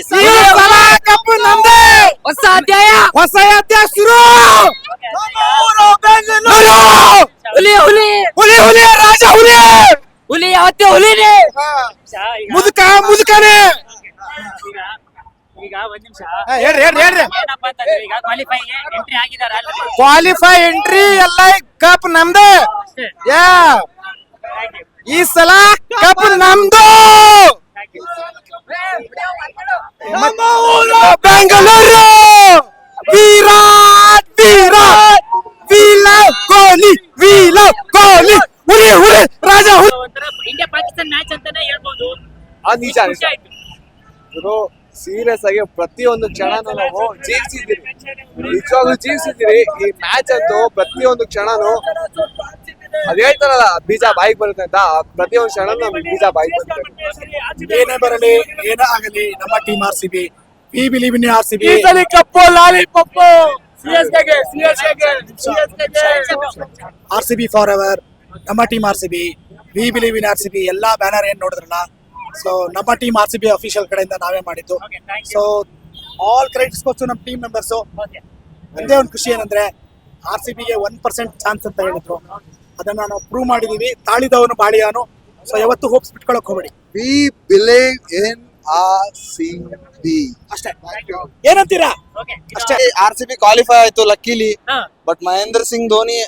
ಈ ಸಲ ಕಪ್ಪು ನಮ್ದೇ ಹೊಸ ಅಧ್ಯಾಯ ಹೊಸ ಅಧ್ಯಕ್ಷರು ಬೆಂಗಳೂರು ಹುಲಿ ಹುಲಿ ಹುಲಿ ಹುಲಿ ರಾಜ ಹುಲಿ ಹುಲಿ ಯಾವತ್ತೇ ಹುಲಿನೇ ಮುದುಕ ಮುದುಕನೇ ಈಗ ಒಂದ್ ನಿಮಿಷ ಹೇಳ್ರಿ ಹೇಳ್ರಿ ಹೇಳ್ರಿ ಏನಪ್ಪಾ ಅಂತಂದ್ರೆ ಈಗ ಕ್ವಾಲಿಫೈಗೆ ಎಂಟ್ರಿ ಆಗಿದಾರ ಕ್ವಾಲಿಫೈ ಎಂಟ್ರಿ ಎಲ್ಲ ಕಪ್ ನಮ್ದೇ. ಯಾ ಈ ಸಲ ಕಪ್ ನಮ್ದು. Bengaluru! Virat Virat we love Kohli we love Kohli ಹುಲಿ ಹುಲಿ ರಾಜ ಇಂಡಿಯಾ ಪಾಕಿಸ್ತಾನ ಮ್ಯಾಚ್ ಅಂತಾನೆ ಹೇಳ್ಬೋದು. ಅದು ನಿಜ ಗುರು ಸೀರಿಯಸ್ ಆಗಿ ಪ್ರತಿಯೊಂದು ಕ್ಷಣನೂ ನಾವು ಜೀವಿಸಿದ್ದೀರಿ ನಿಜವಾಗ್ಲೂ ಜೀವಿಸಿದ್ದೀರಿ ಈ ಮ್ಯಾಚ್ ಅಂತೂ ಪ್ರತಿಯೊಂದು ಕ್ಷಣನು ಅದ್ ಹೇಳ್ತಾರಲ್ಲ ಬೀಜ ಬಾಯಿಗೆ ಬರುತ್ತೆ ಅಂತ. ಪ್ರತಿ ಪ್ರತಿಯೊಂದು ಕ್ಷಣ ನಮ್ಗೆ ಬೀಜ ಬಾಯಿಗೆ ಬರುತ್ತೆ. ಏನೇ ಬರಲಿ ಏನೇ ಆಗಲಿ ನಮ್ಮ team R C B we believe in R C B ಈ ಕಪ್ಪು ಲಾಲಿ Pappu R C B for ever ನಮ್ಮ team R C B we believe in R C B ಎಲ್ಲಾ ಬ್ಯಾನರ್ ಏನ್ ನೋಡಿದ್ರಲ್ಲ? ಸೊ ನಮ್ಮ ಟೀಮ್ ಆರ್ ಸಿಬಿ ಅಫಿಷಿಯಲ್ ಕಡೆಯಿಂದ ನಾವೇ ಮಾಡಿದ್ದು. ಸೊ ಆಲ್ ಕ್ರೆಡಿಟ್ಸ್ ಕೊಟ್ಟು ನಮ್ಮ ಟೀಮ್ ಮೆಂಬರ್ಸ್. ಒಂದೇ ಒಂದು ಖುಷಿ ಏನಂದ್ರೆ ಆರ್ ಸಿ ಬಿಗೆ ಒನ್ ಪರ್ಸೆಂಟ್ ಚಾನ್ಸ್ ಅಂತ ಹೇಳಿದ್ರು. ಅದನ್ನ ನಾವು ಪ್ರೂವ್ ಮಾಡಿದೀವಿ. ತಾಳಿದವನು ಬಾಳಿಯಾನು. ಸೊ ಯಾವತ್ತು ಹೋಪ್ಸ್ ಬಿಟ್ಕೊಳಕ್ ಹೋಗ್ಬೇಡಿ. We believe in R C B ಅಷ್ಟೇ. ಏನಂತೀರಾ? ಅಷ್ಟೇ. ಆರ್ ಸಿ ಬಿ ಕ್ವಾಲಿಫೈ ಆಯ್ತು ಲಕ್ಕಿಲಿ. ಬಟ್ ಮಹೇಂದ್ರ ಸಿಂಗ್ ಧೋನಿ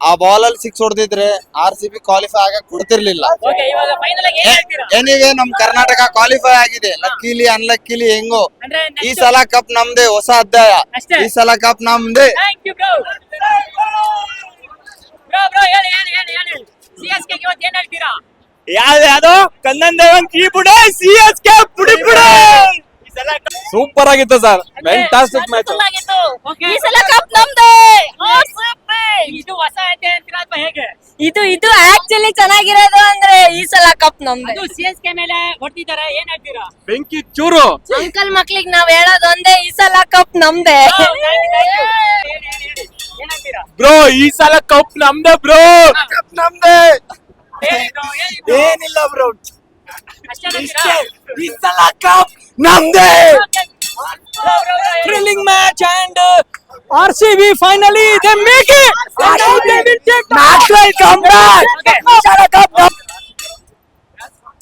ಆ ಬಾಲ್ ಅಲ್ಲಿ ಸಿಕ್ಸ್ ಹೊಡೆದಿದ್ರೆ ಆರ್ ಸಿ ಬಿ ಕ್ವಾಲಿಫೈ ಆಗಕ್ ಕೊಡ್ತಿರ್ಲಿಲ್ಲ. ಏನಿವೆ ಇವಾಗ ಫೈನಲ್ ಆಗಿ ಹೇಳ್ತೀರಾ? ಎನಿವೆ ನಮ್ ಕರ್ನಾಟಕ ಕ್ವಾಲಿಫೈ ಆಗಿದೆ. ಲಕ್ಕಿಲಿ ಅನ್ಲಕ್ಕಿಲಿ ಹೆಂಗೋ. ಈ ಸಲ ಕಪ್ ನಮ್ದೇ ಹೊಸ ಅಧ್ಯಾಯ. ಈ ಸಲ ಕಪ್ ನಮ್ದೇ. ಯಾವ್ದು ಯಾವ್ದು? ಕನ್ನನ್ ದೇವನ್ ಕೀ ಬುಡೆ ಸಿ ಎಸ್ ಕೆ ಪುಡಿ ಪುಡಿ ಈ ಸಲ ಸೂಪರ್ ಆಗಿತ್ತು ಸರ್. ಫ್ಯಾಂಟಾಸ್ಟಿಕ್ ಮ್ಯಾಚ್ ಈ ಸಲ ಕಪ್ ನಮ್ದೇ. ಇದು ಹೊಸ ಐತೆ ಅಂತೀರಾ ಅಥವಾ ಹೇಗೆ? ಇದು ಇದು ಆಕ್ಚುಲಿ ಚೆನ್ನಾಗಿರೋದು ಅಂದ್ರೆ ಈ ಸಲ ಕಪ್ ನಮ್ದು. ಸಿ ಎಸ್ ಕೆ ಮೇಲೆ ಹೊಡ್ತಿದ್ದಾರೆ. ಏನ್ ಹೇಳ್ತೀರಾ? ಬೆಂಕಿ ಚೂರು. ಅಂಕಲ್ ಮಕ್ಳಿಗೆ ನಾವ್ ಹೇಳೋದು ಒಂದೇ ಈ ಸಲ ಕಪ್ ನಮ್ದೆ. Oh, thank you, thank you. ಹೇಳಿ, ಹೇಳಿ, ಹೇಳಿ. ಏನ್ ಹೇಳ್ತೀರಾ ಬ್ರೋ ಈ ಸಲ ಕಪ್ ನಮ್ದೇ ಬ್ರೋ ಕಪ್ ನಮ್ದೇ ಹೇಳಿ bro, ಹೇಳಿ bro. ಏನಿಲ್ಲ ಬ್ರೋ ಅಷ್ಟೇ ಹೇಳ್ತೀರಾ? ಈ ಸಲ ಕಪ್ ನಮ್ದೇ Okay. Bro, bro, bro, ಹೇಳಿ. Thrilling match and R C B finally they make it match will come back ಈ ಸಲ ಕಪ್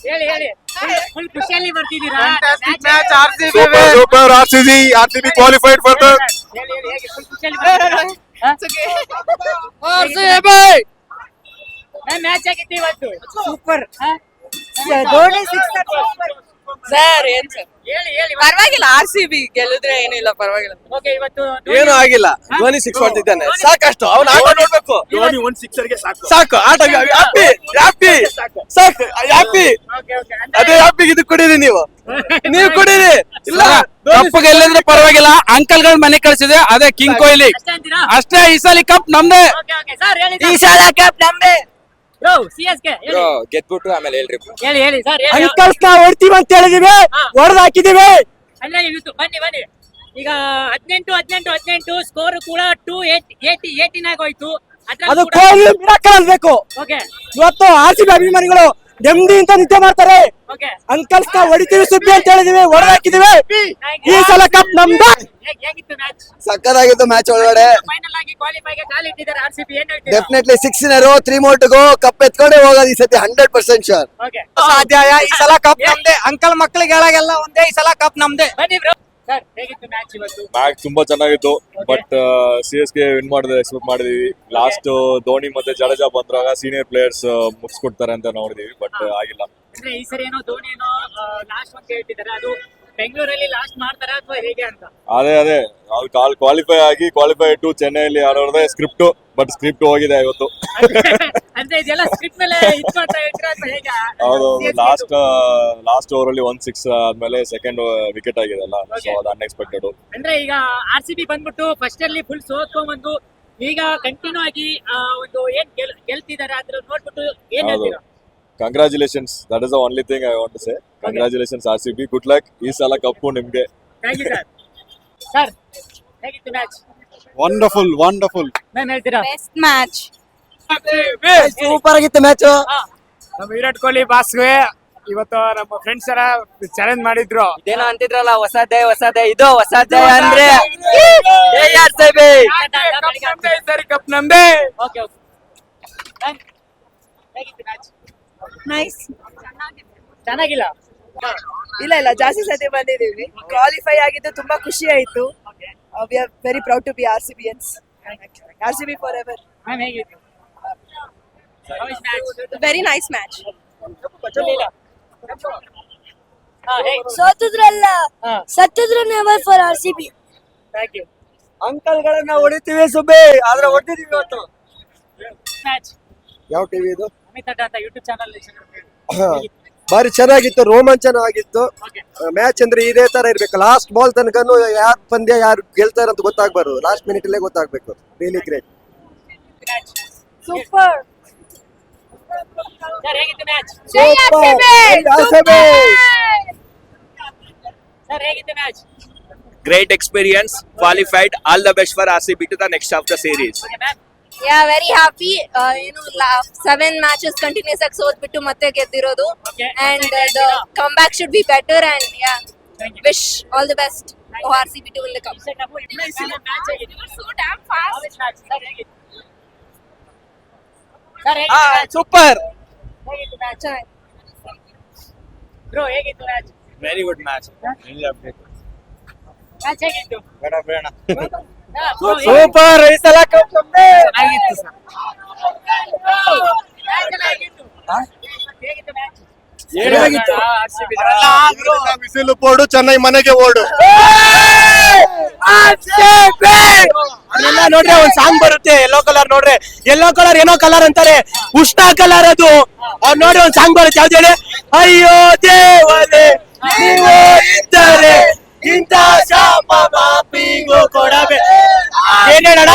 ಹೇಳಿ ಹೇಳಿ ಫುಲ್ ಖುಷಿಯಲ್ಲಿ ಬರ್ತಿದ್ದೀರಾ match R C B super super R C B R C B qualified for the ಹೇಳಿ ಹೇಳಿ ಹೇಗೆ ಫುಲ್ ಖುಷಿಯಲ್ಲಿ ಬರ್ತಿದ್ದೀರಾ ಮ್ಯಾಚ್ ಆಗಿತ್ತು ಇವತ್ತು. ಸೂಪರ್ ಧೋನಿ ಸರ್ ಏನ್ ಸರ್ ಹೇಳಿ ಹೇಳಿ ಪರವಾಗಿಲ್ಲ ಆರ್ ಸಿ ಬಿ ಗೆಲ್ಲಿದ್ರೆ ಏನಿಲ್ಲ ಪರವಾಗಿಲ್ಲ. ಓಕೆ ಇವತ್ತು ಏನು ಆಗಿಲ್ಲ. ಧೋನಿ ಸಿಕ್ಸ್ ಹೊಡ್ತಿದ್ದಾನೆ ಸಾಕಷ್ಟು. ಅವನ ಆಟ ನೋಡ್ಬೇಕು. ಧೋನಿ ಒಂದ್ ಸಿಕ್ಸರ್ಗೆ ಸಾಕು. ಸಾಕು. ಆಟ ಹ್ಯಾಪಿ ಹ್ಯಾಪಿ ಸಾಕು. ಹ್ಯಾಪಿ ಓಕೆ ಓಕೆ ಅದೇ ಹ್ಯಾಪಿಗೆ ಇದು ಕುಡೀರಿ ನೀವು. ನೀವು ಕುಡೀರಿ. ಇಲ್ಲ. ಕಪ್ ಗೆಲ್ಲಿದ್ರೆ ಪರವಾಗಿಲ್ಲ. ಅಂಕಲ್ ಗಳ್ ಮನೆ ಕಳ್ಸಿದೆ. ಅದೇ ಕಿಂಗ್ ಕೊಹ್ಲಿ ಅಷ್ಟೇ ಈ ಸಲ ಕಪ್ ನಮ್ದೇ. ಓಕೆ ಓಕೆ ಸರ್ ಹೇಳಿ ಈ ಸಲ ಕಪ್ ನಮ್ದೆ. ಗೆದ್ಬಿಟ್ಟು ಆಮೇಲೆ ಹೇಳ್ರಿ ಹೇಳಿ ಹೇಳಿ ಸರ್ ಅಂಕಲ್ಸ್ನ ಹೊಡ್ತೀವಿ ಅಂತ ಹೇಳಿದೀವಿ. ಹೊಡೆದ್ ಹಾಕಿದೀವಿ. ಅಲ್ಲ ಇವತ್ತು ಬನ್ನಿ ಬನ್ನಿ. ಈಗ ಹದಿನೆಂಟು ಹದಿನೆಂಟು ಹದಿನೆಂಟು ಸ್ಕೋರ್ ಕೂಡ ಟೂ ಏಟ್ ಏಟಿ ಏಟಿನ್ ಹೋಯ್ತು. ಅದು ಕೊಹ್ಲಿ ಮಿರಾಕಲ್ ಅನ್ಬೇಕು. ಓಕೆ ಇವತ್ತು ಆರ್ ಸಿ ಬಿ ಅಭಿಮಾನಿಗಳು ನೆಮ್ಮದಿ ಅಂತ ನಿದ್ದೆ ಮಾಡ್ತಾರೆ. ಓಕೆ ಅಂಕಲ್ಸ್ ನಾವು ಹೊಡಿತೀವಿ ಸುದ್ದಿ ಅಂತ ಹೇಳಿದೀವಿ ಹೊಡೆದ್ ಹಾಕಿದೀವಿ. ಈ ಸಲ ಕಪ್ ನಮ್ದು. ಹೇಗಿತ್ತು ಮ್ಯಾಚ್ ಸಕ್ಕದಾಗಿತ್ತು ಮ್ಯಾಚ್ ಒಳಗಡೆ. Definitely six three more to go cup ಎತ್ಕೊಂಡೇ ಹೋಗೋದು ಈ ಸತಿ ಹಂಡ್ರೆಡ್ ಪರ್ಸೆಂಟ್ ಶೋರ್ ಓಕೆ ಸಾಧ್ಯ ಈ ಸಲ ಕಪ್ ನಮ್ದೆ. ಅಂಕಲ್ ಮಕ್ಳಿಗೆ ಹೇಳಾಗೆಲ್ಲ ಒಂದೇ ಈ ಸಲ ಕಪ್ ನಮ್ದೇ. ಮ್ಯಾಚ್ ತುಂಬಾ ಚೆನ್ನಾಗಿತ್ತು but C S K win ಮಾಡಿದ್ರೆ ಎಕ್ಸ್ಪೆಕ್ಟ್ ಮಾಡಿದೀವಿ. ಲಾಸ್ಟ್ ಧೋನಿ ಮತ್ತೆ ಜಡೇಜಾ ಬಂದ್ರಾಗ ಸೀನಿಯರ್ ಪ್ಲೇಯರ್ಸ್ ಮುಗಿಸ್ಕೊಡ್ತಾರೆ ಅಂತ ನೋಡಿದೀವಿ ಬಟ್ ಆಗಿಲ್ಲ. ಅಂದ್ರೆ ಈ ಸರಿ ಏನೋ ಧೋನಿ ಏನೋ ಲಾಸ್ಟ್ ಅಂತ ಹೇಳ್ತಿದ್ದಾರೆ ಅದು ಬೆಂಗಳೂರಲ್ಲಿ ಲಾಸ್ಟ್ ಮಾಡ್ತಾರಾ ಅಥವಾ ಹೇಗೆ ಅಂತ? ಅದೇ ಅದೇ. ಅವ್ರು ಕಾಲ್ ಕ್ವಾಲಿಫೈ ಆಗಿ ಕ್ವಾಲಿಫೈ ಟು ಚೆನ್ನೈಲಿ ಆಡೋದೇ ಸ್ಕ್ರಿಪ್ಟ್ ಬಟ್ ಸ್ಕ್ರಿಪ್ಟ್ ಹೋಗಿದೆ ಇವತ್ತು. ಅಂದ್ರೆ ಇದೆಲ್ಲ ಸ್ಕ್ರಿಪ್ಟ್ ಮೇಲೆ ಇಟ್ಕೊಳ್ತಾ ಹೇಳ್ತೀರಾ ಅಂತ ಹೇಗೆ? ಹೌದು. ಲಾಸ್ಟ್ ಲಾಸ್ಟ್ ಓವರ್ ಅಲ್ಲಿ ಒನ್ ಸಿಕ್ಸ್ ಆದ್ಮೇಲೆ ಸೆಕೆಂಡ್ ವಿಕೆಟ್ ಆಗಿದೆ ಅಲ್ಲ ಸೊ. ಅದು ಅನ್ಎಕ್ಸ್ಪೆಕ್ಟೆಡ್ ಅಂದ್ರೆ ಈಗ ಆರ್ ಸಿ ಬಿ ಬಂದ್ಬಿಟ್ಟು ಫಸ್ಟ್ ಅಲ್ಲಿ ಫುಲ್ ಸೋತ್ಕೊಂಡ್ ಬಂದು ಈಗ ಕಂಟಿನ್ಯೂ ಆಗಿ ಆ, ಒಂದು ಏನ್ ಗೆಲ್- ಗೆಲ್ತಿದ್ದಾರೆ ಅದ್ರ ನೋಡ್ಬಿಟ್ಟು ಏನ್ ಹೌದು. ಹೇಳ್ತೀರಾ? Congratulations that is the only thing I want say congratulations R C B good luck ಈ ಸಲ ಕಪ್ಪು ನಿಮ್ಗೆ. ಥ್ಯಾಂಕ್ ಯು ಸರ್ ಸರ್ ಹೇಗಿತ್ತು ಮ್ಯಾಚ್ ವಂಡರ್ಫುಲ್ ವಂಡರ್ಫುಲ್ ಮ್ಯಾಮ್ ಹೇಳ್ತೀರಾ? ಬೆಸ್ಟ್ ಮ್ಯಾಚ್ ಸೂಪರ್ ಆಗಿತ್ತು ಮ್ಯಾಚ್ ನಮ್ಮ ವಿರಾಟ್ ಕೊಹ್ಲಿ ಬಾಸ್ಗೆ ಇವತ್ತು ನಮ್ಮ ಫ್ರೆಂಡ್ಸ್ ಎಲ್ಲ ಚಾಲೆಂಜ್ ಮಾಡಿದ್ರು. ಇದೇನೋ ಅಂತಿದ್ರಲ್ಲ ಹೊಸದೇ ಹೊಸದೇ ಇದು ಹೊಸದೇ ಅಂದ್ರೆ ಕಪ್ ನಮ್ದೇ ಓಕೆ ಓಕೆ ಹೇಗಿತ್ತು ಮ್ಯಾಚ್ ನೈಸ್ ಚೆನ್ನಾಗಿಲ್ಲ. ಇಲ್ಲ ಇಲ್ಲ ಜಾಸ್ತಿ ಸತಿ ಬಂದಿದೀವಿ ಕ್ವಾಲಿಫೈ ಆಗಿದ್ದು ತುಂಬಾ ಖುಷಿ ಆಯ್ತು. We we are very proud to be RCBians. RCB forever. I'm How is match? Match? ಸೋತಿದ್ರಲ್ಲ. ಸತ್ತಿದ್ರು never for R C B thank you uncle ಗಳನ್ನ ಹೊಡಿತೀವಿ ಸುಬ್ಬಿ ಆದ್ರೆ ಹೊಡೆದಿದೀವಿ ಇವತ್ತು Match. ಯಾವ ಟಿವಿ ಇದು ಅಮಿತ್ ಅಡ್ಡ ಅಂತ ಯೂಟ್ಯೂಬ್ ಚಾನಲ್ ಬಾರಿ ಚೆನ್ನಾಗಿತ್ತು ರೋಮಾಂಚನ ಆಗಿತ್ತು. ಮ್ಯಾಚ್ ಅಂದ್ರೆ ಇದೇ ತರ ಇರ್ಬೇಕು. ಲಾಸ್ಟ್ ಬಾಲ್ ತನಕನು ಯಾರು ಪಂದ್ಯ ಯಾರು ಗೆಲ್ತಾರೆ ಅಂತ ಗೊತ್ತಾಗ್ಬಾರ್ದು. ಲಾಸ್ಟ್ ಮಿನಿಟ್ ಅಲ್ಲೇ ಗೊತ್ತಾಗ್ಬೇಕು. Really great super sir qualified match sir best match as the next of the series yeah very happy ಏನು ಸೆವೆನ್ ಮ್ಯಾಚಸ್ ಕಂಟಿನ್ಯೂಸ್ ಆಗಿ ಸೋತ್ಬಿಟ್ಟು ಮತ್ತೆ ಗೆದ್ದಿರೋದು. And the come back should be better and yeah wish all the best R C B to win the cup match match super match bro ಹೇಗಿತ್ತು match Very good match. Match ಹೇಗಿತ್ತು? ಬೇಡ ಹೇಗಿತ್ತು? Super ಈ ಸಲ cup ನಮ್ದೇ. ಹೇಗಿತ್ತು? ಬಿಸಿಲು ಪೋಡು ಚೆನ್ನೈ ಮನೆಗೆ ಓಡು ಅದೆಲ್ಲ ನೋಡ್ರೆ ಒಂದ್ ಸಾಂಗ್ ಬರುತ್ತೆ ಯೆಲ್ಲೋ ಕಲರ್ ನೋಡ್ರೆ. ಯೆಲ್ಲೋ ಕಲರ್ ಏನೋ ಕಲರ್ ಅಂತಾರೆ ಉಷ್ಣ ಕಲರ್ ಅದು. ಅವ್ರು ನೋಡಿ ಒಂದ್ ಸಾಂಗ್ ಬರುತ್ತೆ ಯಾವ್ದು ಹೇಳಿ? ಅಯ್ಯೋ ದೇವರೇ ಏನ್ ಹೇಳೋಣ?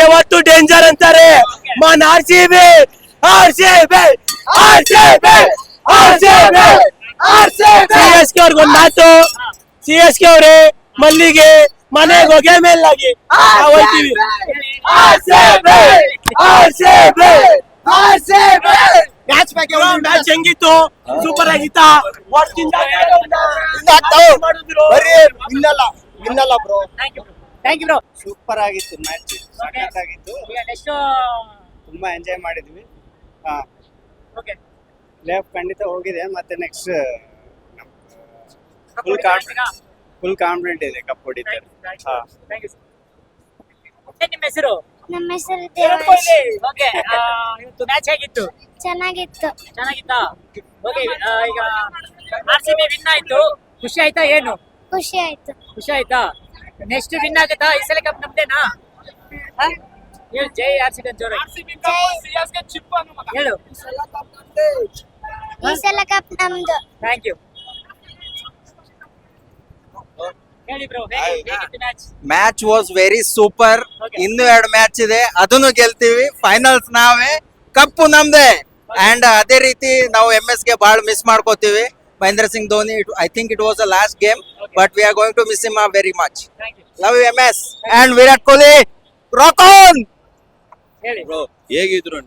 ಯಾವತ್ತು ಡೇಂಜರ್ ಅಂತಾರೆ? Mann R C B R C B R C B R C B R C B C S K ಅವ್ರಿಗೆ ಒಂದ್ ಮಾತು. ಸಿ ಎಸ್ ಕೆ ಅವ್ರೆ ಮಲ್ಲಿಗೆ ಮನೆಗೆ ಹೋಗಿ ಮೇಲಾಗಿ ಹೋಗ್ತೀವಿ. ಮ್ಯಾಚ್ ಬಗ್ಗೆ ಮ್ಯಾಚ್ ಹೆಂಗಿತ್ತು? ಸೂಪರ್ ಆಗಿತ್ತ? ಇನ್ನಲ್ಲ ಇನ್ನಲ್ಲ bro thank you bro super ಆಗಿತ್ತು ಮ್ಯಾಚ್ ಸಖತ್ತಾಗಿತ್ತು ನೆಕ್ಸ್ಟ್ ತುಂಬಾ ಎಂಜಾಯ್ ಮಾಡಿದ್ವಿ. ಹಾ. ಓಕೆ ಲೇಫ್ ಖಂಡಿತ ಹೋಗಿದೆ ಮತ್ತೆ next full confident full confident ಇದೆ ಕಪ್ ಹೊಡಿತಾರೆ. ಹಾ. ಥ್ಯಾಂಕ್ ಯು ನಿಮ್ಮ ಹೆಸರು? ನಮ್ಮ ಹೆಸರು ಓಕೆ ಇವತ್ತು ಮ್ಯಾಚ್ ಆಗಿತ್ತು ಚೆನ್ನಾಗಿತ್ತು. ಚೆನ್ನಾಗಿತ್ತಾ? ಓಕೆ ಈಗ ಆರ್ ಸಿ ಬಿ ವಿನ್ ಆಯ್ತು. ಖುಷಿ ಆಯ್ತಾ ಏನು? ಖುಷಿ ಆಯ್ತು. ಖುಷಿ ಆಯ್ತಾ? ನೆಕ್ಸ್ಟ್ ವಿನ್ ಆಗುತ್ತಾ ಈ ಸಲ ಕಪ್ ನಮ್ದೇನಾ? ಹ? ಹೇಳು ಜೈ ಆರ್ ಸಿ ಜೋರಾಗಿ. ಹೇಳು. ಈ ಸಲ ಕಪ್ ನಮ್ದು. ಥ್ಯಾಂಕ್ ಯು ಹೇಳಿ bro match match was very super. ಇನ್ನು ಎರಡು ಮ್ಯಾಚ್ ಇದೆ. ಅದನ್ನು ಗೆಲ್ತೀವಿ. ಫೈನಲ್ಸ್ ನಾವೇ. ಕಪ್ಪು ನಮ್ದೇ. ಅಂಡ್ ಅದೇ ರೀತಿ ನಾವು ಎಂ ಎಸ್ಗೆ ಬಹಳ ಮಿಸ್ ಮಾಡ್ಕೋತೀವಿ. Mahendra Singh Dhoni I think it was a last game but we are going to miss him very much thank you love you M S and Virat Kohli rock on ಹೇಳಿ. Bro, ಹೇಗಿದ್ರು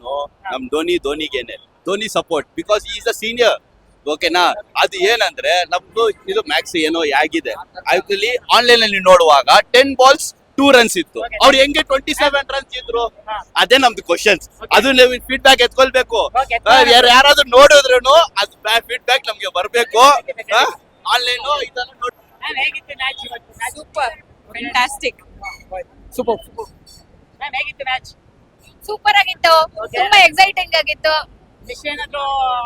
ನಮ್ Dhoni ಧೋನಿಗೇನೆ. Dhoni support because is a senior ಓಕೆನಾ ಅದು ಏನಂದ್ರೆ ನಮ್ದು ಇದು Max ಏನೋ ಆಗಿದೆ. ಆಕ್ಚುಲಿ ಆನ್ಲೈನ್ ಅಲ್ಲಿ ನೋಡುವಾಗ ಟೆನ್ ಬಾಲ್ಸ್ ಟೂ ರನ್ಸ್ ಇತ್ತು. ಅವ್ರು ಹೆಂಗೆ ಟ್ವೆಂಟಿ ಸೆವೆನ್ ರನ್ಸ್ ಇದ್ರು? ಅದೇ ನಮ್ದು ಕ್ವಶನ್ಸ್. ಅದು ನೀವು ಫೀಡ್ಬ್ಯಾಕ್ ಎತ್ಕೊಳ್ಬೇಕು. Okay, ಆ, ಯಾರ್- ಯಾರಾದ್ರೂ ನೋಡಿದ್ರು ಅದು ಫೀಡ್ಬ್ಯಾಕ್ ನಮ್ಗೆ ಬರ್ಬೇಕು. Online super fantastic super ma'am ಹೇಗಿತ್ತು ಮ್ಯಾಚ್ ಸೂಪರ್ ಆಗಿತ್ತು. ತುಂಬಾ ಎಕ್ಸೈಟಿಂಗ್ ಆಗಿತ್ತು. ಏನಾದ್ರು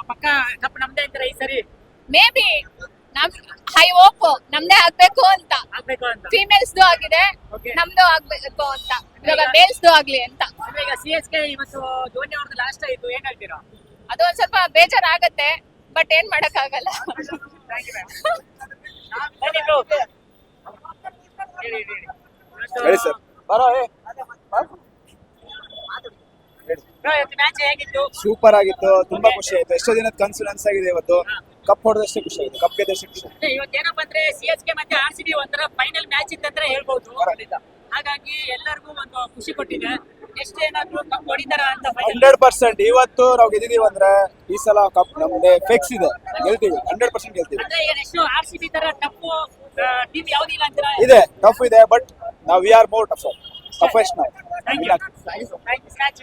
ಪಕ್ಕ ಕಪ್ ನಮ್ದೇ ಇದ್ರೆ ಈ ಸರಿ? ಮೇ ಬಿ ನಮ್ ಹೈ ಹೋಪ್ ನಮ್ದೇ ಆಗ್ಬೇಕು ಅಂತ. ಆಗ್ಬೇಕು ಅಂತ. ಫೀಮೇಲ್ಸ್ ಆಗಿದೆ Okay. ನಮ್ದು ಆಗ್ಬೇಕು ಅಂತ. ಇವಾಗ ಮೇಲ್ಸ್ ಆಗ್ಲಿ ಅಂತ. ಅಂದ್ರೆ ಈಗ ಸಿ ಎಸ್ ಕೆ ಇವತ್ತು ಧೋನಿ ಅವ್ರದ್ದು ಲಾಸ್ಟ್ ಆಯ್ತು ಏನ್ ಹೇಳ್ತೀರಾ? ಅದು ಒಂದ್ ಸ್ವಲ್ಪ ಬೇಜಾರಾಗತ್ತೆ ಬಟ್ ಏನ್ ಮಾಡಕ್ ಆಗಲ್ಲ ಬನ್ನಿ bro. ಹೇಳಿ, ಹೇಳಿ, ಹೇಳಿ. ಹೇಳಿ. ಸರ್ ಬರೋ Bro, ಇವತ್ತು ಮ್ಯಾಚ್ ಹೇಗಿತ್ತು? ಸೂಪರ್ ಆಗಿತ್ತು ತುಂಬಾ ಖುಷಿ ಆಯ್ತು. ಎಷ್ಟೋ ದಿನದ ಕನ್ಸು ನನ್ಸಾಗಿದೆ ಇವತ್ತು. ಕಪ್ ಹೊಡೆದಷ್ಟೇ ಖುಷಿ ಆಯ್ತು ಕಪ್ ಗೆದ್ದಷ್ಟೇ ಖುಷಿ ಆಯ್ತು. ಅಂದ್ರೆ ಇವತ್ತೇನಪ್ಪ ಅಂದ್ರೆ ಸಿ ಎಸ್ ಕೆ ಮತ್ತೆ ಆರ್ ಸಿ ಬಿ ಒಂಥರ ಫೈನಲ್ ಮ್ಯಾಚ್ ಇತ್ತಂದ್ರೆ ಹೇಳ್ಬೋದು. ಹಾಗಾಗಿ ಎಲ್ಲರಿಗೂ ಒಂದು ಖುಷಿ ಕೊಟ್ಟಿದೆ. ನೆಕ್ಸ್ಟ್ ಏನಾದ್ರು ಕಪ್ ಹೊಡಿತಾರ ಅಂತ? ಹಂಡ್ರೆಡ್ ಪರ್ಸೆಂಟ್ ಇವತ್ತು ನಾವು ಗೆದ್ದಿದೀವಿ ಅಂದ್ರೆ ಈ ಸಲ ಕಪ್ ನಮ್ದೆ ಫಿಕ್ಸ್ ಇದೆ. ಗೆಲ್ತೀವಿ ಹಂಡ್ರೆಡ್ ಪರ್ಸೆಂಟ್ ಗೆಲ್ತೀವಿ. ಅಂದ್ರೆ ಆರ್ ಸಿ ಬಿ ತರ ಟಫ್ ಟೀಮ್ ಯಾವ್ದಿಲ್ಲ ಅಂತೀರಾ? ಇದೆ ಟಫ್ ಇದೆ ಬಟ್ ನಾವು we are more tough toughest ನಾವು. Thank you thank you scratch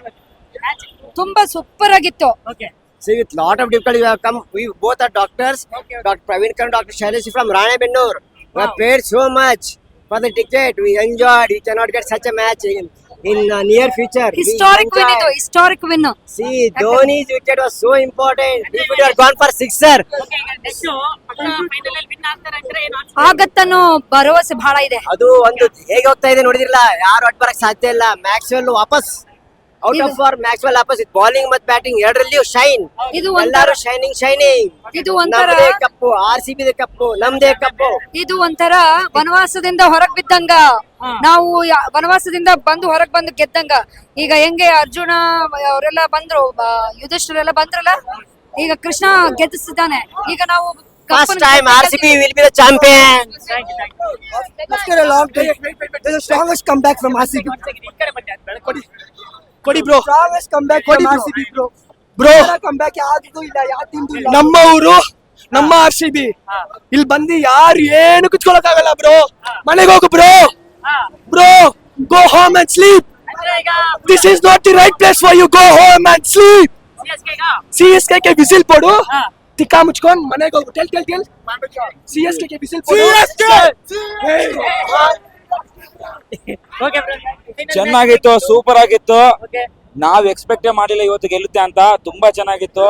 scratch ತುಂಬಾ ಸೂಪರ್ ಆಗಿತ್ತು. Okay See, with lot of difficulty, we have come. We both are doctors. Dr. Praveen Karan, Dr. Shailesh from Rane Bennur. We have paid so much for the ticket. We enjoyed. We cannot get such a match in, in uh, near future. Historic historic win ಇದು. Historic win See, Dhoni's wicket was so important. If it had gone for sixer, okay ಈಗ next final ಅಲ್ಲಿ win ಆಗ್ತಾರೆ ಅಂದ್ರೆ ಏನು ಆಗತ್ತನ್ನೋ ಭರವಸೆ ಬಹಳ ಇದೆ ಅದು ಒಂದು ಹೇಗೆ ಹೋಗ್ತಾ ಇದೆ ನೋಡಿದಿರಲ್ಲ ಯಾರು ಅಡ್ ಬರಕ್ ಸಾಧ್ಯ ಇಲ್ಲ ಮ್ಯಾಕ್ಸ್ವೆಲ್ ವಾಪಸ್ ಔಟ್ ಆಫ್ ಫಾರ್ ಮ್ಯಾಕ್ಸ್ವೆಲ್ ವಾಪಸ್ ಬಾಲಿಂಗ್ ಮತ್ತೆ ಬ್ಯಾಟಿಂಗ್ ಎರಡರಲ್ಲಿಯೂ ಶೈನ್ ಇದು ಒಂಥರ ಎಲ್ಲರೂ ಶೈನಿಂಗ್ ಶೈನಿಂಗ್ ಇದು ಒಂಥರ ನಮ್ದೇ cup R C B cup ನಮ್ದೇ ಕಪ್ಪು. ಇದು ಒಂಥರ ವನವಾಸದಿಂದ ಹೊರಗ್ ಬಿದ್ದಂಗ. ನಾವು ಯಾ- ವನವಾಸದಿಂದ ಬಂದು ಹೊರಗ್ ಬಂದು ಗೆದ್ದಂಗ. ಈಗ ಹೆಂಗೆ ಅರ್ಜುನ ಅವರೆಲ್ಲ ಬಂದ್ರು ಯುಧಿಷ್ಠಿರೆಲ್ಲ ಬಂದ್ರಲ್ಲ? ಈಗ ಕೃಷ್ಣ ಗೆದ್ದಿಸಿದ್ದಾನೆ ಈಗ ನಾವು first time R C B will be the champion thank you thank you After a long time, there's a strongest comeback from RCB. ಕಡೆ ಕೊಡಿ ಬ್ರೋ. Strongest comeback ಕೊಡಿ from bro. Bro. bro. Bro back ಯಾವ್ದು ಇಲ್ಲ ಯಾವ ಟೀಮ್ದು ಇಲ್ಲ. ನಮ್ಮ ಊರು ನಮ್ಮ ಆರ್ ಸಿ ಬಿ ಇಲ್ಲಿ ಬಂದು ಯಾರು ಏನು ಕುತ್ಕೊಳಕ್ ಆಗಲ್ಲ ಬ್ರೋ ಮನೆಗೆ ಹೋಗು bro. Bro go home and sleep ಅಂದ್ರೆ ಈಗ this is not the right place for you go home and sleep C S K ಈಗ ಸಿ ಎಸ್ ಕೆ ಬಿಸಿಲ್ ಕೊಡು ಹಾ. ತಿಕ್ಕ ಮುಚ್ಕೊಂಡ್ ಮನೆಗೆ ಹೋಗು. Tell tell tell C S K whistle okay ಚೆನ್ನಾಗಿತ್ತು ಸೂಪರ್ ಆಗಿತ್ತು. ನಾವ್ ಎಕ್ಸ್ಪೆಕ್ಟ್ ಮಾಡಿಲ್ಲ ಇವತ್ತು ಗೆಲ್ಲುತ್ತೆ ಅಂತ ತುಂಬಾ ಚೆನ್ನಾಗಿತ್ತು.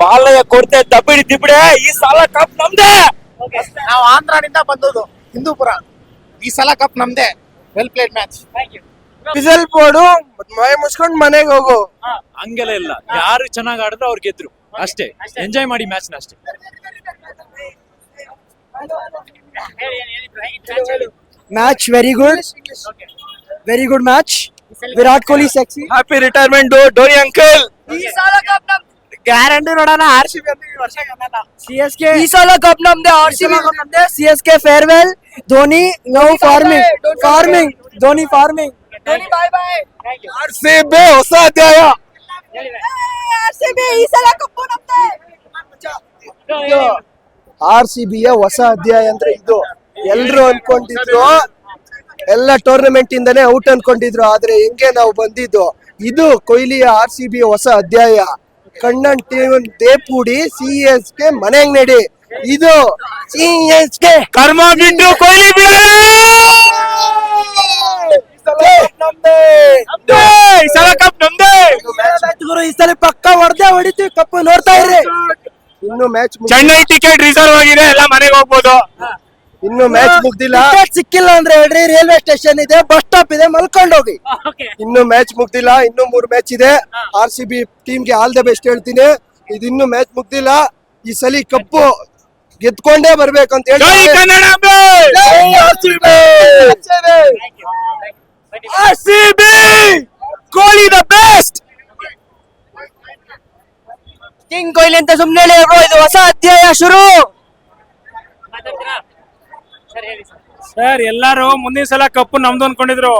ಬಾಲಯ ಕೊಡ್ತೆ ದಬ್ಬಿಡಿ ದಿಬ್ಬಿಡೆ ಈ ಸಲ ಕಪ್ ನಮ್ದೇ! ನಾವು ಆಂಧ್ರದಿಂದ ಬಂದದ್ದು ಹಿಂದೂಪುರ. ಈ ಸಲ ಕಪ್ ನಮ್ದೇ. ವೆಲ್ ಪ್ಲೇಡ್ ಮ್ಯಾಚ್ ಥ್ಯಾಂಕ್ ಬೋರ್ಡು ಮೈ ಮುಚ್ಕೊಂಡ್ ಮನೆಗೆ ಹೋಗು. ಹಂಗೆಲ್ಲ ಇಲ್ಲ. ಯಾರು ಚೆನ್ನಾಗಿ ಆಡಿದ್ರು ಅವ್ರು ಗೆದ್ರು. ಅಷ್ಟೇ. ಎಂಜಾಯ್ ಮಾಡಿ ಮ್ಯಾಚ್ನ ಅಷ್ಟೇ. ಹೇಳಿ ಹೇಳಿ ಹೇಳಿ bro, ಹೇಗಿತ್ತು match. ಹೇಳಿ match very good okay very good match Virat Kohli sexy happy retirement Dhoni uncle guarantee ನೋಡೋಣ R C B C S K ಈ ಸಲ ಕಪ್ ನಮ್ದೆ ಆರ್ ಸಿ ಬಿ ನಮ್ದೆ C S K farewell Dhoni no farming farming Dhoni farming Dhoni bye bye thank you R C B ಹೊಸ ಅಧ್ಯಾಯ ಹೇಳಿ R C B ಈ ಸಲ ಕಪ್ಪು ನಮ್ದೆ bro, ಹೇಳಿ ಆರ್ ಸಿ ಬಿಯ ಹೊಸ ಅಧ್ಯಾಯ ಅಂದ್ರೆ ಇದು ಎಲ್ರು ಅನ್ಕೊಂಡಿದ್ರು. ಎಲ್ಲ ಟೂರ್ನಮೆಂಟ್ ಇಂದಾನೆ ಔಟ್ ಅನ್ಕೊಂಡಿದ್ರು ಆದ್ರೆ ಹೆಂಗೆ ನಾವು ಬಂದಿದ್ದು? ಇದು ಕೊಹ್ಲಿಯ ಆರ್ ಸಿ ಬಿ ಹೊಸ ಅಧ್ಯಾಯ. ಕಣ್ಣನ್ ಟೀಮ್ ದೇಪೂಡಿ ಸಿ ಎಸ್ ಕೆ ಮನೆಗ್ ನಡಿ. ಇದು ಸಿ ಎಸ್ ಕೆ ಕರ್ಮ ಬಿಟ್ಟು ಕೊಹ್ಲಿ ಕಪ್ ನಮ್ದೇ! ಗುರು ಈ ಸಲ ಪಕ್ಕ ಹೊಡೆದೇ ಹೊಡಿತೀವಿ ಕಪ್ ನೋಡ್ತಾ ಇರ್ರಿ. ಇನ್ನು ಮ್ಯಾಚ್ ಚೆನ್ನೈ ಟಿಕೆಟ್ ರಿಸರ್ವ್ ಆಗಿದೆ ಎಲ್ಲ ಮನೆಗೆ ಹೋಗ್ಬೋದು. ಇನ್ನು ಮ್ಯಾಚ್ ಮುಗ್ದಿಲ್ಲ. ಸಿಕ್ಕಿಲ್ಲ ಅಂದ್ರೆ ಹೇಳ್ರಿ ರೈಲ್ವೆ ಸ್ಟೇಷನ್ ಇದೆ ಬಸ್ ಸ್ಟಾಪ್ ಇದೆ ಮಲ್ಕೊಂಡು ಹೋಗಿ ಓಕೆ ಇನ್ನು ಮ್ಯಾಚ್ ಮುಗ್ದಿಲ್ಲ ಇನ್ನು ಮೂರು ಮ್ಯಾಚ್ ಇದೆ. ಆರ್ ಸಿ ಬಿ ಟೀಮ್ಗೆ ಆಲ್ ದ ಬೆಸ್ಟ್ ಹೇಳ್ತೀನಿ. ಇದು ಇನ್ನು ಮ್ಯಾಚ್ ಮುಗ್ದಿಲ್ಲ. ಈ ಸಲಿ ಕಪ್ಪು ಗೆದ್ಕೊಂಡೇ ಅಂತ ಹೇಳಿ ಜೈ Kannadambe Kohli the best king Kohli ಅಂತ ಸುಮ್ನೆ ಹೇಳಿ ಇದು ಹೊಸ ಅಧ್ಯಾಯ ಶುರು. ಮಾತಾಡ್ತೀರಾ? ಸರ್ ಎಲ್ಲಾರು ಮುಂದಿನ ಸಲ ಕಪ್ಪು ನಮ್ದು ಅನ್ಕೊಂಡಿದ್ರು.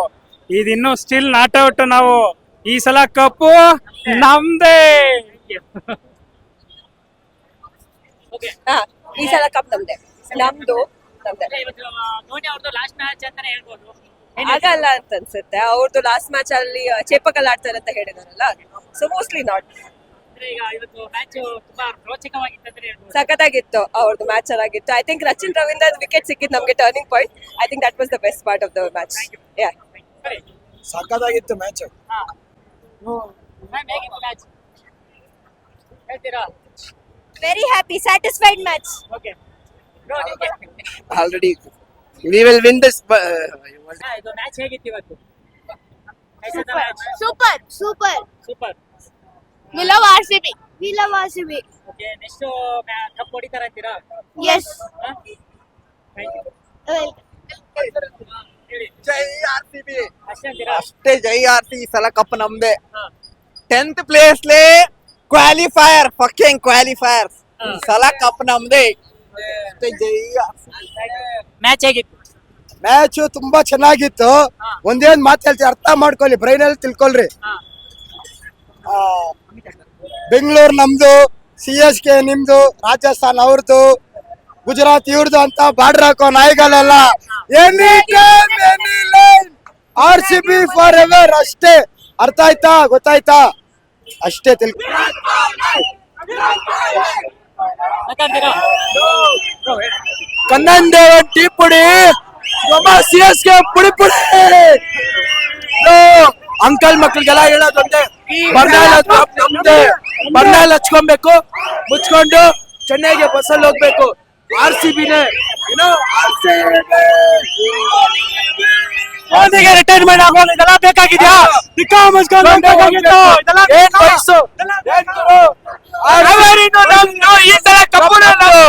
ಇದಿನ್ನು ಸ್ಟಿಲ್ ನಾಟ್ ಔಟ್ ನಾವು ಈ ಸಲ ಕಪ್ಪು ನಮ್ದೇ. ಓಕೆ ಈ ಸಲ ಕಪ್ ನಮ್ದೆ. ನಮ್ದು ನಮ್ದೆ. ಅಂದ್ರೆ ಧೋನಿ ಅವ್ರದ್ದು ಲಾಸ್ಟ್ ಮ್ಯಾಚ್ ಅಂತಾನೆ ಹೇಳ್ಬೋದು. ಆಗಲ್ಲ ಅಂತ ಅನ್ಸುತ್ತೆ. ಅವ್ರದ್ದು ಲಾಸ್ಟ್ ಮ್ಯಾಚ್ ಅಲ್ಲಿ ಚೇಪಕಲ್ ಆಡ್ತಾರೆ ಅಂತ ಹೇಳಿದಾರಲ್ಲ? ಸೊ ಮೋಸ್ಟ್ಲಿ ನಾಟ್ ಸಖತ್ತಾಗಿತ್ತು ಅವ್ರದ್ದು ಮ್ಯಾಚ್ ಚೆನ್ನಾಗಿತ್ತು. I think Rachin Ravindra wicket ಸಿಕ್ಕಿತ್ತು ನಮಗೆ turning point I think that was the best part of the match ಸಖತ್ತಾಗಿತ್ತು match very happy satisfied match already we will win this match ಹೇಗಿತ್ತು ಇವತ್ತು? Super super super we love R C B we love R C B okay next cup ಹೊಡಿತಾರ ಅಂತೀರಾ yes thank you ಹೇಳಿ. ಜೈ R C B ಅಷ್ಟೇ ಅಂತೀರಾ? ಅಷ್ಟೇ ಜೈ R C ಈ ಸಲ ಕಪ್ ನಮ್ದೆ. ಟೆಂತ್ ಪ್ಲೇಸ್ ಲೇ ಕ್ವಾಲಿಫೈಯರ್ ಫಕ್ಕಿಂಗ್ ಕ್ವಾಲಿಫೈಯರ್ ಸಲ ಕಪ್ ನಮ್ದೆ. ಮ್ಯಾಚ್ ಹೇಗಿತ್ತು? ಮ್ಯಾಚ್ ತುಂಬಾ ಚೆನ್ನಾಗಿತ್ತು. ಒಂದೇನ್ ಮಾತ್ ಮಾತು ಹೇಳ್ತೀವಿ ಅರ್ಥ ಮಾಡ್ಕೊಳ್ಳಿ ಬ್ರೈನ್ ಅಲ್ಲಿ ತಿಳ್ಕೊಳ್ರಿ. ಆ, ಬೆಂಗಳೂರು ನಮ್ದು ಸಿ ಎಸ್ ಕೆ ನಿಮ್ದು, ರಾಜಸ್ಥಾನ್ ಅವ್ರದ್ದು ಗುಜರಾತ್ ಇವ್ರದ್ದು ಅಂತ ಬಾರ್ಡರ್ ಹಾಕೋ ನಾಯಿಗಳೆಲ್ಲ R C B for ever ಅಷ್ಟೇ. ಅರ್ಥ ಆಯ್ತಾ? ಗೊತ್ತಾಯ್ತಾ? ಅಷ್ಟೇ ತಿಳ್ಕೊ ಕನ್ನನ್ ದೇವ ಟೀ ಪುಡಿ. ಸಿ ಎಸ್ ಕೆ ಪುಡಿ ಪುಡಿ. ಅಂಕಲ್ ಮಕ್ಳಿಗೆಲ್ಲ ಹೇಳೋದೊಂದೇ ಬರ್ನಾಲ್ ಹಚ್ಚ- ನಮ್ದೇ ಬರ್ನಾಲ್ ಹಚ್ಕೊಬೇಕು ಮುಚ್ಕೊಂಡು ಚೆನ್ನೈಗೆ ಬಸ್ಸಲ್ಲಿ ಹೋಗ್ಬೇಕು ಆರ್ ಸಿ ಬಿನೇ ಏನೋ ಆರ್ ಸಿ ಮೋದಿಗೆ ರಿಟೈರ್ಮೆಂಟ್ ಆಗೋದು ಇದೆಲ್ಲ ಬೇಕಾಗಿದ್ಯಾ ದಿಕ್ಕ ಮುಚ್ಕೊಂಡು ಬೇಕಾಗಿತ್ತು ಇದೆಲ್ಲ ಏನ್ ವಯಸ್ಸು ಏನ್ ಗುರು? ಕಾವೇರಿನೂ ನಮ್ದು, ಈ ಸಲ ಕಪ್ಪು ನಮ್ದು.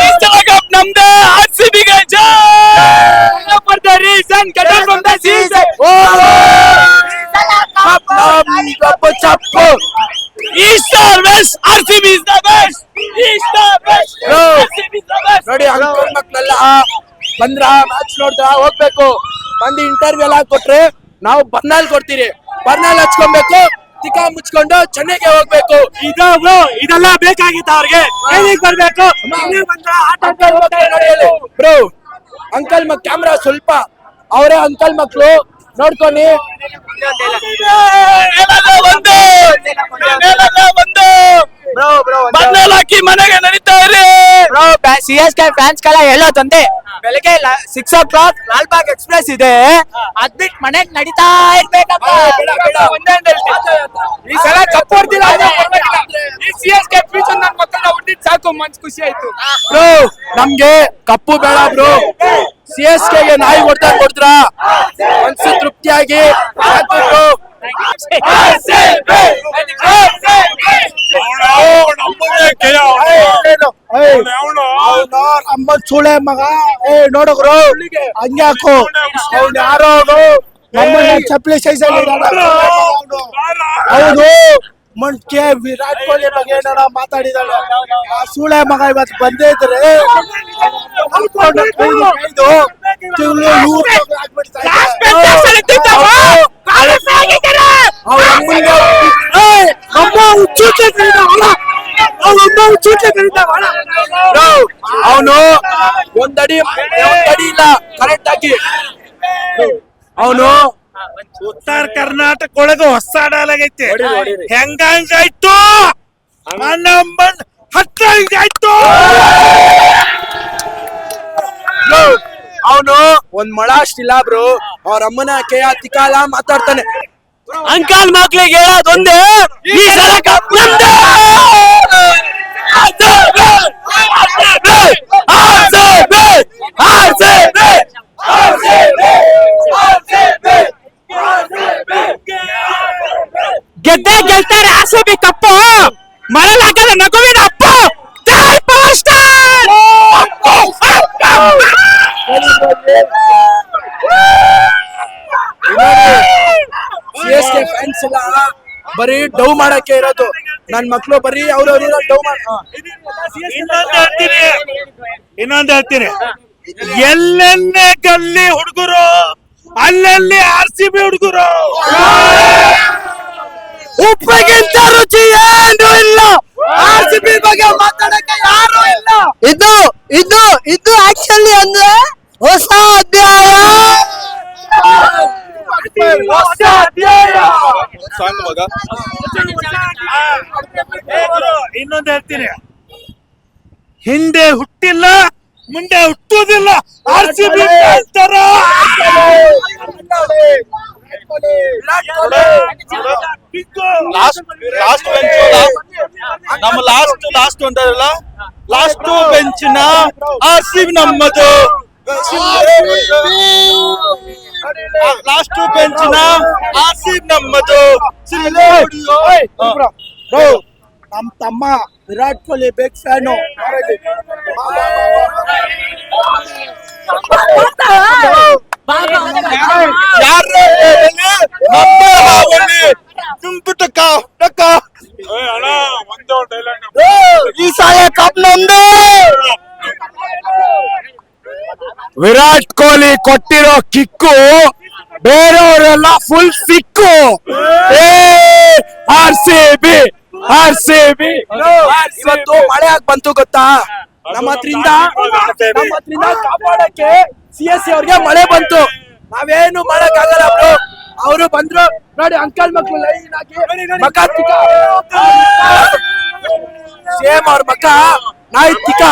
ಈ ಸಲ ಕಪ್ ನಮ್ದು, RCB ಗೆ ಜೈ! For the reason, get out from the season. Cup ನಮ್ದು, ಕಪ್ಪು ಚಪ್ಪು. East or West, RCB is the best. East or West, RCB is the best. ನೋಡಿ ಅಂಕಲ್ ಮಕ್ಕಳೆಲ್ಲ ಬಂದ್ರ ಮ್ಯಾಚ್ ನೋಡ್ತಾ ಹೋಗ್ಬೇಕು. ಬಂದು ಇಂಟರ್ವ್ಯೂ ಎಲ್ಲ ಕೊಟ್ರೆ ನಾವು ಬರ್ನಾಲ್ ಕೊಡ್ತೀರಿ. ಬರ್ನಾಲ್ ಹಚ್ಕೊಬೇಕು ತಿಕ್ಕ ಮುಚ್ಕೊಂಡು ಚೆನ್ನೈಗೆ ಹೋಗ್ಬೇಕು. ಇದು ಬ್ರೋ ಇದೆಲ್ಲ ಬೇಕಾಗಿತ್ತು ಅವ್ರಿಗೆ. ಟ್ರೈನಿಂಗ್ ಬರ್ಬೇಕು? ಬ್ರೋ ಅಂಕಲ್ ಮಕ್ ಕ್ಯಾಮ್ರಾ ಸ್ವಲ್ಪ. ಅವರೇ ಅಂಕಲ್ ಮಕ್ಳು. ಬರ್ನಾಲ್ ಹಾಕಿ ಮನೆಗೆ ನಡೀತಾ ಇರಿ. ಸಿ ಎಸ್ ಕೆ ಫ್ಯಾನ್ಸ್ ಗೆಲ್ಲ ತಂದೆ ಬೆಳಗ್ಗೆ six o'clock Lalbagh express ಇದೆ. ಅದ್ ಬಿಟ್ ಮನೆಗ್ ನಡೀತಾ ಇರ್ಬೇಕಪ್ಪ. ಈ ಸಲ ಕಪ್ ಹೊಡ್ದಿಲ್ಲ ಈ ಸಿ ಎಸ್ ಕೆ ಫ್ಯೂಚರ್ ನನ್ ಮಕ್ಕಳನ್ನ ಹೊಡ್ದಿದ್ ಸಾಕು. ಮನ್ಸ್ ಖುಷಿ ಆಯ್ತು. ಬ್ರೋ ನಮ್ಗೆ ಕಪ್ಪು ಬೇಡ ಬ್ರೋ. ಸಿ ಎಸ್ ಕೆಗೆ ನಾಯಿ ಕೊಡ್ತಾ ಕೊಡ್ತಾರ? ಮನ್ಸು ತೃಪ್ತಿಯಾಗಿ ಅಮ್ಮ ಚೂಳೆ ಮಗ ಏ ನೋಡಗ್ರು ಹಂಗೆ ಹಾಕು ಅವ್ನು ಯಾರೋ ಅವನು ನಮ್ಮನ್ನ ಚಪ್ಪಲಿ ಸೈಜ್ ಹೌದು. ಮುಂಚೆ ವಿರಾಟ್ ಕೊಹ್ಲಿ ಬಗ್ಗೆ ಏನಾರ ಮಾತಾಡಿದಾಳೆ? ಆ ಸೂಳೆ ಮಗ ಇವತ್ತು ಬಂದೇ ಇದ್ರೆ. ಅವನು ಒಂದಡಿ ಒಂದಡಿ ಇಲ್ಲ ಕರೆಕ್ಟ್ ಆಗಿ. ಅವನು ಉತ್ತರ ಕರ್ನಾಟಕ ಒಳಗ ಹೊಸ ಡಾಲಾಗೈತೆ ಹೆಂಗಾಯ್ತು? ನಂಬರ್ ಹತ್ರ ಆಯ್ತು. ಅವನು ಒಂದ್ ಮೊಳ ಅಷ್ಟಿಲ್ಲ ಬ್ರೋ. ಅವ್ರ ಅಮ್ಮನ ಕೇಯ ತಿಕಾಲ ಮಾತಾಡ್ತಾನೆ. ಅಂಕಲ್ ಮಕ್ಳಿಗೆ ಹೇಳೋದೊಂದೇ ಈ ಸಲ ಕಪ್ ನಮ್ದೇ! RCB! RCB! RCB! RCB! ಗೆದ್ದೆ ಗೆಲ್ತಾರೆ ಆರ್ ಸಿ ಬಿ ಕಪ್ಪು ಮರಲ್ ಹಾಕಲ್ಲ ನಗುವಿನ ಅಪ್ಪು ಜೈ power star C S K fans ಎಲ್ಲ ಬರೀ ಡೌ ಮಾಡಕ್ಕೆ ಇರೋದು. ನನ್ ಮಕ್ಳು ಬರೀ ಅವ್ರವ್ರ ಡೌ ಮಾಡ ಇನ್ನೊಂದು ಹೇಳ್ತೀನಿ. ಇನ್ನೊಂದು ಹೇಳ್ತೀನಿ. ಎಲ್ಲೆಲ್ಲೇ ಗಲ್ಲಿ ಹುಡುಗರು ಅಲ್ಲಲ್ಲಿ ಆರ್ ಸಿ ಬಿ ಹುಡುಗರು. ಉಪ್ಪಿಗಿಂತ ರುಚಿ ಏನು ಇಲ್ಲ. ಆರ್ ಸಿ ಬಿ ಬಗ್ಗೆ ಮಾತಾಡಕ್ಕೆ ಯಾರು ಇಲ್ಲ. ಇದು ಇದು ಇದು ಆಕ್ಚುಲಿ ಅಂದ್ರೆ ಹೊಸ ಅಧ್ಯಾಯ. ಇನ್ನೊಂದು ಹೇಳ್ತೀನಿ ಹಿಂದೆ ಹುಟ್ಟಿಲ್ಲ ಮುಂದೆ ಹುಟ್ಟುವುದಿಲ್ಲ. ಆರ್ ಸಿ ಬಿ ಲಾಸ್ಟ್ ನಮ್ಮ ಲಾಸ್ಟ್ ಲಾಸ್ಟ್ ಅಂತಾರಲ್ಲ ಲಾಸ್ಟ್ ಬೆಂಚಿನ ಆರ್ ಸಿ ನಮ್ಮದು. ಲಾಸ್ಟ್ ಬೆಂಚಿನ ಆರ್ ಸಿ ನಮ್ಮದು ಬ್ರೋ ನಮ್ ತಮ್ಮ ವಿರಾಟ್ ಕೊಹ್ಲಿ ಬಿಗ್ ಫ್ಯಾನು ಈ ಸಾಯ ಕಪ್ ನಮ್ದು. ವಿರಾಟ್ ಕೊಹ್ಲಿ ಕೊಟ್ಟಿರೋ ಕಿಕ್ಕು ಬೇರೆಯವರೆಲ್ಲ ಫುಲ್ ಸಿಕ್ಕು R C B R C B ಇವತ್ತು ಮಳೆ ಆಗಿ ಬಂತು ಗೊತ್ತಾ? ನಮ್ಮ ಹತ್ರಿಂದ ನಮ್ಮ ಹತ್ರಿಂದ ಕಾಪಾಡಕ್ಕೆ ಸಿ ಎಸ್ ಸಿ ಅವ್ರಿಗೆ ಮಳೆ ಬಂತು. ನಾವೇನು ಮಾಡಕ್ ಆಗಲ್ಲ ಅವರು ಅವರು ಬಂದ್ರು. ನೋಡಿ ಅಂಕಲ್ ಮಕ್ಕಳು ಲೈನ್ ಹಾಕಿ. ಮಕ ತಿಕ್ಕ ಸೇಮ್ ಅವ್ರ ಮಕ. ನಾಯಿ ತಿಕ್ಕ